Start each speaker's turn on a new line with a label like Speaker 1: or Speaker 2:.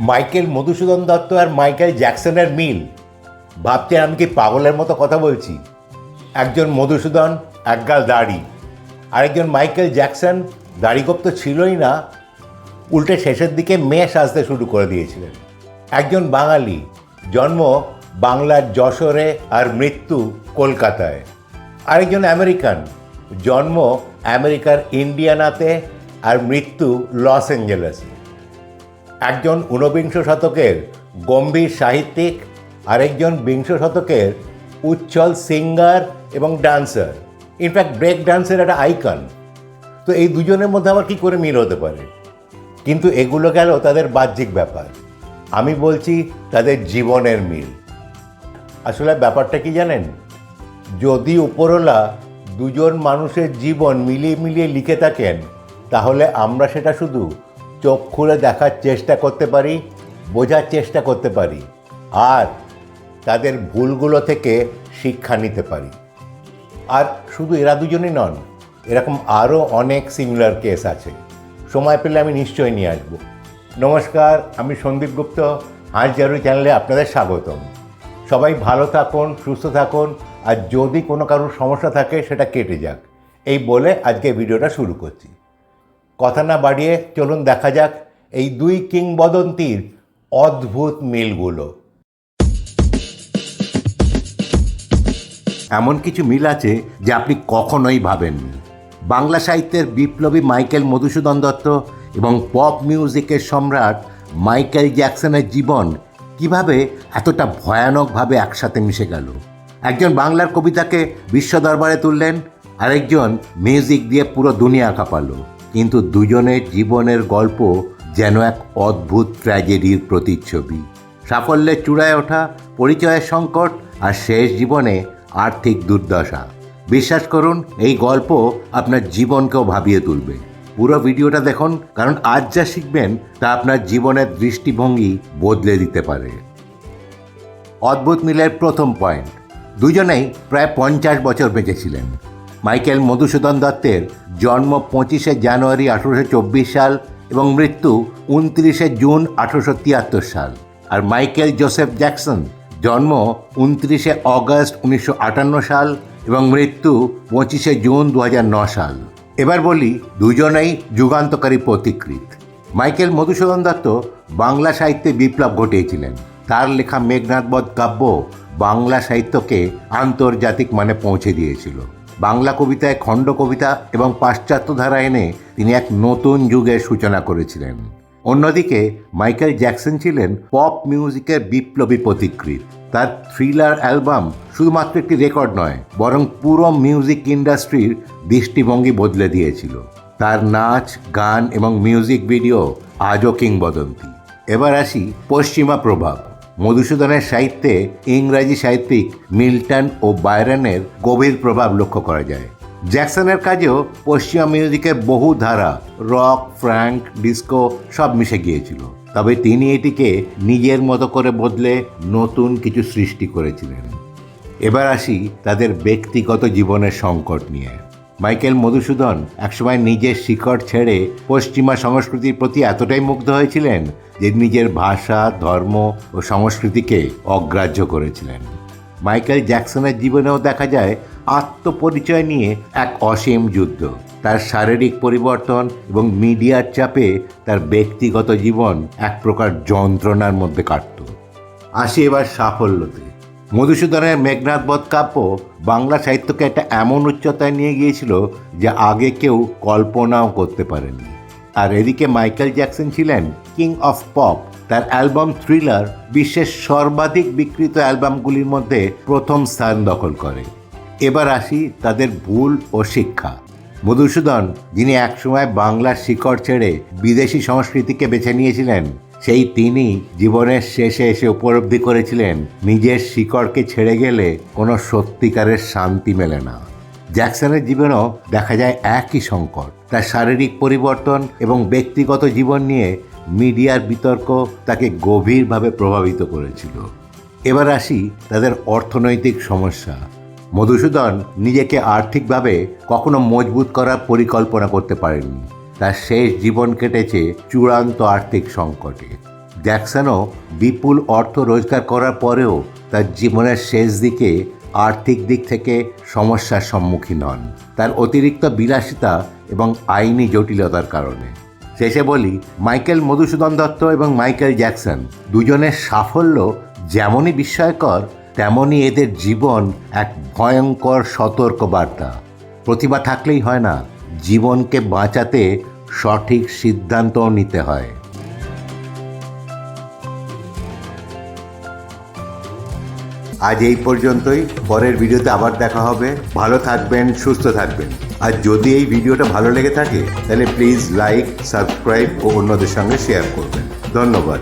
Speaker 1: Michael Madhusudan Dutt আর Michael জ্যাকসনের মিল। ভাবছেন আমি কি পাগলের মতো কথা বলছি? একজন মধুসূদন, একগাল দাড়ি। আরেকজন মাইকেল জ্যাকসন, দাড়িগোপ তো ছিলই না, উল্টে শেষের দিকে মেয়ে সাজতে শুরু করে দিয়েছিলেন। একজন বাঙালি, জন্ম বাংলার যশোরে আর মৃত্যু কলকাতায়। আরেকজন আমেরিকান, জন্ম আমেরিকার ইন্ডিয়ানাতে আর মৃত্যু লস অ্যাঞ্জেলেসে। একজন ঊনবিংশ শতকের গম্ভীর সাহিত্যিক, আরেকজন বিংশ শতকের উচ্ছল সিঙ্গার এবং ডান্সার। ইনফ্যাক্ট ব্রেক ডান্সের একটা আইকন তো এই দুজনের মধ্যে আবার কী করে মিল হতে পারে? কিন্তু এগুলো গেল তাদের বাহ্যিক ব্যাপার। আমি বলছি তাদের জীবনের মিল। আসলে ব্যাপারটা কি জানেন? যদি উপরওয়ালা দুজন মানুষের জীবন মিলিয়ে মিলিয়ে লিখে থাকেন, তাহলে আমরা সেটা শুধু চোখ খুলে দেখার চেষ্টা করতে পারি, বোঝার চেষ্টা করতে পারি, আর তাদের ভুলগুলো থেকে শিক্ষা নিতে পারি। আর শুধু এরা দুজনই নন, এরকম আরও অনেক সিমিলার কেস আছে। সময় পেলে আমি নিশ্চয়ই নিয়ে আসব। নমস্কার, আমি সন্দীপ গুপ্ত, হাঁস জারু চ্যানেলে আপনাদের স্বাগতম। সবাই ভালো থাকুন, সুস্থ থাকুন, আর যদি কোনো কারোর সমস্যা থাকে সেটা কেটে যাক। এই বলে আজকে ভিডিওটা শুরু করছি। কথা না বাড়িয়ে চলুন দেখা যাক এই দুই কিংবদন্তির অদ্ভুত মিলগুলো। এমন কিছু মিল আছে যা আপনি কখনোই ভাবেননি বাংলা সাহিত্যের বিপ্লবী মাইকেল মধুসূদন দত্ত এবং পপ মিউজিকের সম্রাট মাইকেল জ্যাকসনের জীবন কীভাবে এতটা ভয়ানকভাবে একসাথে মিশে গেল। একজন বাংলার কবিতাকে বিশ্ব দরবারে তুললেন, আরেকজন মিউজিক দিয়ে পুরো দুনিয়া কাঁপালো। কিন্তু দুজনের জীবনের গল্প যেন এক অদ্ভুত ট্র্যাজেডির প্রতিচ্ছবি। সাফল্যের চূড়ায় ওঠা, পরিচয়ের সংকট আর শেষ জীবনে আর্থিক দুর্দশা। বিশ্বাস করুন, এই গল্প আপনার জীবনকেও ভাবিয়ে তুলবে। পুরো ভিডিওটা দেখুন, কারণ আজ যা শিখবেন তা আপনার জীবনের দৃষ্টিভঙ্গি বদলে দিতে পারে। অদ্ভুত মিলের প্রথম পয়েন্ট দুজনেই প্রায় পঞ্চাশ বছর বেঁচেছিলেন। মাইকেল মধুসূদন দত্তের জন্ম পঁচিশে জানুয়ারি আঠেরোশো চব্বিশ সাল এবং মৃত্যু উনত্রিশে জুন আঠেরোশো তিয়াত্তর সাল। আর মাইকেল জোসেফ জ্যাকসন জন্ম উনত্রিশে অগস্ট উনিশশো আটান্ন সাল এবং মৃত্যু পঁচিশে জুন দু সাল। এবার বলি দুজনেই যুগান্তকারী প্রতিকৃত মাইকেল মধুসূদন দত্ত বাংলা সাহিত্যে বিপ্লব ঘটিয়েছিলেন। তার লেখা মেঘনাথবধ কাব্য বাংলা সাহিত্যকে আন্তর্জাতিক মানে পৌঁছে দিয়েছিল। বাংলা কবিতায় খণ্ড কবিতা এবং পাশ্চাত্য ধারা এনে তিনি এক নতুন যুগের সূচনা করেছিলেন। অন্যদিকে, মাইকেল জ্যাকসন ছিলেন পপ মিউজিকের বিপ্লবী প্রতিকৃত তার থ্রিলার অ্যালবাম শুধুমাত্র একটি রেকর্ড নয়, বরং পুরো মিউজিক ইন্ডাস্ট্রির দৃষ্টিভঙ্গি বদলে দিয়েছিল। তার নাচ, গান এবং মিউজিক ভিডিও আজও কিংবদন্তি। এবার আসি পশ্চিমা প্রভাব। মধুসূদনের সাহিত্যে ইংরাজি সাহিত্যিক মিল্টন ও বায়রনের গভীর প্রভাব লক্ষ্য করা যায়। জ্যাকসনের কাজেও পশ্চিমা মিউজিকের বহু ধারা, রক, ফ্র্যাঙ্ক, ডিস্কো সব মিশে গিয়েছিল। তবে তিনি এটিকে নিজের মতো করে বদলে নতুন কিছু সৃষ্টি করেছিলেন। এবার আসি তাদের ব্যক্তিগত জীবনের সংকট নিয়ে। মাইকেল মধুসূদন একসময় নিজের শিকড় ছেড়ে পশ্চিমা সংস্কৃতির প্রতি এতটাই মুগ্ধ হয়েছিলেন যে নিজের ভাষা, ধর্ম ও সংস্কৃতিকে অগ্রাহ্য করেছিলেন। মাইকেল জ্যাকসনের জীবনেও দেখা যায় আত্মপরিচয় নিয়ে এক অসীম যুদ্ধ। তার শারীরিক পরিবর্তন এবং মিডিয়ার চাপে তার ব্যক্তিগত জীবন এক প্রকার যন্ত্রণার মধ্যে কাটত। আসি এবার সাফল্যতে মধুসূদনের মেঘনাথবধ কাব্য বাংলা সাহিত্যকে একটা এমন উচ্চতায় নিয়ে গিয়েছিল যা আগে কেউ কল্পনাও করতে পারেনি আর এদিকে মাইকেল জ্যাকসন ছিলেন কিং অফ পপ। তার অ্যালবাম থ্রিলার বিশ্বের সর্বাধিক বিক্রিত অ্যালবামগুলির মধ্যে প্রথম স্থান দখল করে। এবার আসি তাদের ভুল ও শিক্ষা। মধুসূদন, যিনি একসময় বাংলার শিকড় ছেড়ে বিদেশি সংস্কৃতিকে বেছে নিয়েছিলেন সেই তিনি জীবনের শেষে এসে উপলব্ধি করেছিলেন, নিজের শিকড়কে ছেড়ে গেলে কোনো সত্যিকারের শান্তি মেলে না। জ্যাকসনের জীবনেও দেখা যায় একই সংকট। তার শারীরিক পরিবর্তন এবং ব্যক্তিগত জীবন নিয়ে মিডিয়ার বিতর্ক তাকে গভীরভাবে প্রভাবিত করেছিল। এবার আসি তাদের অর্থনৈতিক সমস্যা। মধুসূদন নিজেকে আর্থিকভাবে কখনো মজবুত করার পরিকল্পনা করতে পারেননি। তার শেষ জীবন কেটেছে চূড়ান্ত আর্থিক সংকটে। জ্যাকসনও বিপুল অর্থ রোজগার করার পরেও তার জীবনের শেষ দিকে আর্থিক দিক থেকে সমস্যার সম্মুখীন হন। তার অতিরিক্ত বিলাসিতা এবং আইনি জটিলতার কারণে। শেষে বলি, মাইকেল মধুসূদন দত্ত এবং মাইকেল জ্যাকসন দুজনের সাফল্য যেমনই বিস্ময়কর, তেমনই এদের জীবন এক ভয়ঙ্কর সতর্ক বার্তা প্রতিভা থাকলেই হয় না। জীবনকে বাঁচাতে সঠিক সিদ্ধান্তও নিতে হয়। আজ এই পর্যন্তই। পরের ভিডিওতে আবার দেখা হবে। ভালো থাকবেন, সুস্থ থাকবেন। আর যদি এই ভিডিওটা ভালো লেগে থাকে, তাহলে প্লিজ লাইক সাবস্ক্রাইব ও অন্যদের সঙ্গে শেয়ার করবেন। ধন্যবাদ।